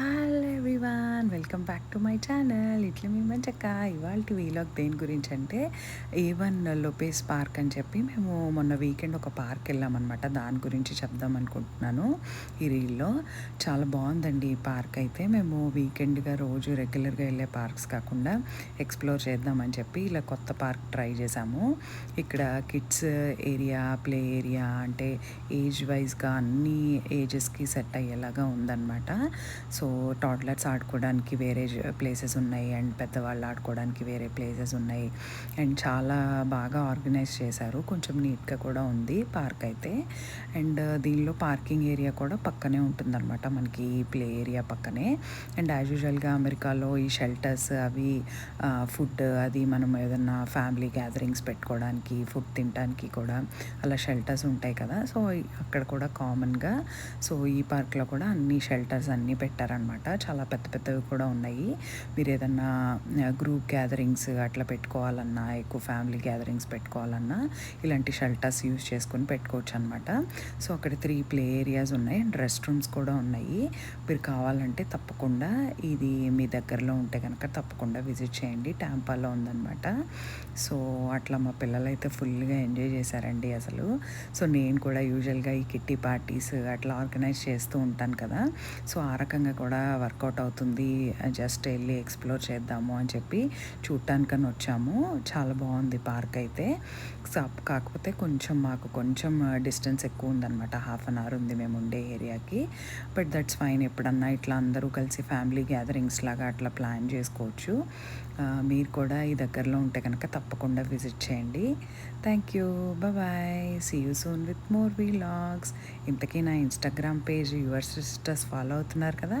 Hello everyone welcome back to my channel ఇట్లా మీ మంచక్క ఇవాళ వీలాగ్ దేని గురించి అంటే ఏవన్ లొపేస్ లోపేస్ పార్క్ అని చెప్పి మేము మొన్న వీకెండ్ ఒక పార్క్ వెళ్ళామన్నమాట దాని గురించి చెప్దాం అనుకుంటున్నాను. ఈ రీల్లో చాలా బాగుందండి ఈ పార్క్ అయితే. మేము వీకెండ్గా రోజు రెగ్యులర్గా వెళ్ళే పార్క్స్ కాకుండా ఎక్స్ప్లోర్ చేద్దామని చెప్పి ఇలా కొత్త పార్క్ ట్రై చేసాము. ఇక్కడ కిడ్స్ ఏరియా ప్లే ఏరియా అంటే ఏజ్ వైజ్గా అన్ని ఏజెస్కి సెట్ అయ్యేలాగా ఉందన్నమాట. సో టాడ్లర్స్ ఆడుకోవడానికి వేరే ప్లేసెస్ ఉన్నాయి. అండ్ పెద్దవాళ్ళు ఆడుకోవడానికి వేరే ప్లేసెస్ ఉన్నాయి. అండ్ చాలా బాగా ఆర్గనైజ్ చేశారు. కొంచెం నీట్గా కూడా ఉంది పార్క్ అయితే. అండ్ దీనిలో పార్కింగ్ ఏరియా కూడా పక్కనే ఉంటుందన్నమాట. మనకి ప్లే ఏరియా పక్కనే. అండ్ యాజ్ యూజువల్గా అమెరికాలో ఈ షెల్టర్స్ అవి ఫుడ్ అది మనం ఏదన్నా ఫ్యామిలీ గ్యాదరింగ్స్ పెట్టుకోవడానికి ఫుడ్ తినడానికి కూడా అలా షెల్టర్స్ ఉంటాయి కదా. సో అక్కడ కూడా కామన్గా సో ఈ పార్క్లో కూడా అన్ని షెల్టర్స్ అన్నీ పెట్టారనమాట చాలా పెద్ద పెద్దవి కూడా ఉన్నాయి. మీరు ఏదన్నా గ్రూప్ గ్యాదరింగ్స్ అట్లా పెట్టుకోవాలన్నా ఎక్కువ ఫ్యామిలీ గ్యాదరింగ్స్ పెట్టుకోవాలన్నా ఇలాంటి షెల్టర్స్ యూజ్ చేసుకొని పెట్టుకోవచ్చు అనమాట సో అక్కడ త్రీ ప్లే ఏరియాస్ ఉన్నాయి. అండ్ రెస్ట్ రూమ్స్ కూడా ఉన్నాయి. మీరు కావాలంటే తప్పకుండా ఇది మీ దగ్గరలో ఉంటే కనుక తప్పకుండా విజిట్ చేయండి. ట్యాంపాలో ఉందన్నమాట సో అట్లా మా పిల్లలు అయితే ఫుల్గా ఎంజాయ్ చేశారండి అసలు. సో నేను కూడా యూజువల్గా ఈ కిట్టి పార్టీస్ అట్లా ఆర్గనైజ్ చేస్తూ ఉంటాను కదా. సో ఆ రకంగా కూడా వర్కౌట్ అవుతుంది. జస్ట్ వెళ్ళి ఎక్స్ప్లోర్ చేద్దాము అని చెప్పి చూడటానికని వచ్చాము. చాలా బాగుంది పార్క్ అయితే. కాకపోతే కొంచెం మాకు కొంచెం డిస్టెన్స్ ఎక్కువ ఉందన్నమాట. హాఫ్ అన్ అవర్ ఉంది మేము ఉండే ఏరియాకి. But that's fine. ఎప్పుడన్నా ఇట్లా అందరూ కలిసి ఫ్యామిలీ గ్యాదరింగ్స్ లాగా అట్లా ప్లాన్ చేసుకోవచ్చు. మీరు కూడా ఈ దగ్గరలో ఉంటే కనుక తప్పకుండా విజిట్ చేయండి. Thank you. Bye. See you soon with more vlogs ఇంతకీ నా Instagram page your sisters follow అవుతున్నారు కదా?